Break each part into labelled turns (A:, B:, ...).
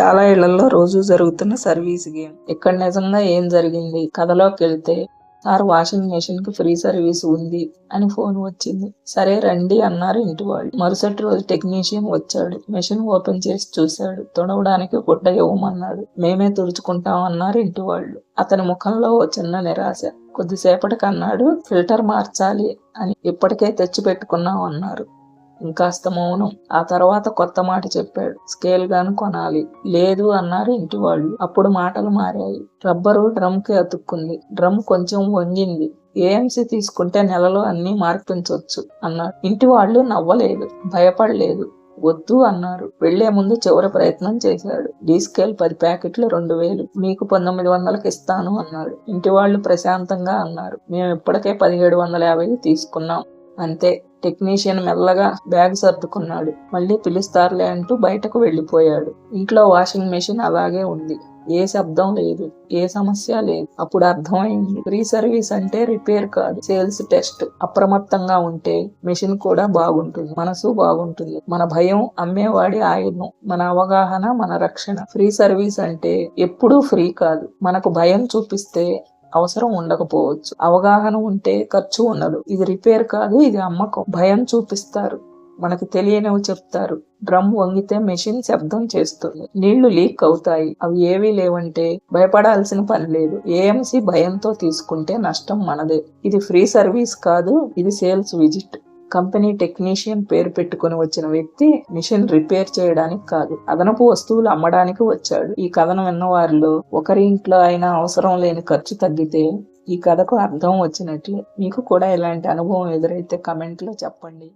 A: చాలా ఇళ్ళలో రోజు జరుగుతున్న సర్వీస్ గేమ్. ఇక్కడ నిజంగా ఏం జరిగింది? కథలోకి వెళ్తే సార్ వాషింగ్ మెషిన్కి ఫ్రీ సర్వీస్ ఉంది అని ఫోన్ వచ్చింది. సరే రండి అన్నారు ఇంటి వాళ్ళు. మరుసటి రోజు టెక్నీషియన్ వచ్చాడు. మెషిన్ ఓపెన్ చేసి చూశాడు. తుడవడానికి గుడ్డ ఇవ్వమన్నాడు. మేమే తుడుచుకుంటాం అన్నారు ఇంటి వాళ్ళు. అతని ముఖంలో ఓ చిన్న నిరాశ. కొద్దిసేపటికి అన్నాడు ఫిల్టర్ మార్చాలి అని ఇప్పటికే తెచ్చి పెట్టుకున్నాం అన్నారు. ఇంకాస్త మౌనం. ఆ తర్వాత కొత్త మాట చెప్పాడు. స్కేల్ గాను కొనాలి. లేదు అన్నారు ఇంటి వాళ్ళు అప్పుడు మాటలు మారాయి. రబ్బరు డ్రమ్కి అతుక్కుంది. డ్రమ్ కొంచెం వంగింది. ఏఎంసీ తీసుకుంటే నెలలో అన్ని మార్పించవచ్చు అన్నారు ఇంటి వాళ్ళు నవ్వలేదు. భయపడలేదు. వద్దు అన్నారు. వెళ్ళే ముందు చివరి ప్రయత్నం చేశాడు. డీ స్కేల్ పది ప్యాకెట్లు రెండు వేలు. మీకు పంతొమ్మిది వందలకి ఇస్తాను అన్నాడు. ఇంటి వాళ్ళు ప్రశాంతంగా అన్నారు. మేము ఇప్పటికే పదిహేడు వందల యాభై తీసుకున్నాం. అంతే. టెక్నీషియన్ మెల్లగా బ్యాగ్ సర్దుకున్నాడు. మళ్ళీ పిలుస్తారులే అంటూ బయటకు వెళ్ళిపోయాడు ఇంట్లో వాషింగ్ మెషిన్ అలాగే ఉంది. ఏ శబ్దం లేదు. ఏ సమస్య లేదు. అప్పుడు అర్థమైంది. ఫ్రీ సర్వీస్ అంటే రిపేర్ కాదు. Sales test. అప్రమత్తంగా ఉంటే మెషిన్ కూడా బాగుంటుంది. మనసు బాగుంటుంది. మన భయం అమ్మేవాడి ఆయుధం. మన అవగాహన మన రక్షణ. ఫ్రీ సర్వీస్ అంటే ఎప్పుడూ ఫ్రీ కాదు. మనకు భయం చూపిస్తే అవసరం ఉండకపోవచ్చు. అవగాహన ఉంటే ఖర్చు ఉండదు. ఇది రిపేర్ కాదు ఇది అమ్మకం. భయం చూపిస్తారు. మనకు తెలియనివి చెప్తారు. డ్రమ్ వంగితే మెషిన్ శబ్దం చేస్తుంది. నీళ్ళు లీక్ అవుతాయి. అవి ఏవీ లేవంటే భయపడాల్సిన పని లేదు. ఏఎంసీ భయంతో తీసుకుంటే నష్టం మనదే. ఇది ఫ్రీ సర్వీస్ కాదు ఇది సేల్స్ విజిట్. కంపెనీ టెక్నీషియన్ పేరు పెట్టుకుని వచ్చిన వ్యక్తి మిషన్ రిపేర్ చేయడానికి కాదు అదనపు వస్తువులు అమ్మడానికి వచ్చాడు. ఈ కథను విన్న వారిలో ఒకరి ఇంట్లో అయినా అవసరం లేని ఖర్చు తగ్గితే ఈ కథకు అర్థం వచ్చినట్లే. మీకు కూడా ఇలాంటి అనుభవం ఎదురైతే కమెంట్లో చెప్పండి.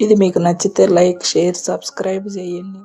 A: ఇది మీకు నచ్చితే లైక్ షేర్ సబ్స్క్రైబ్ చేయండి.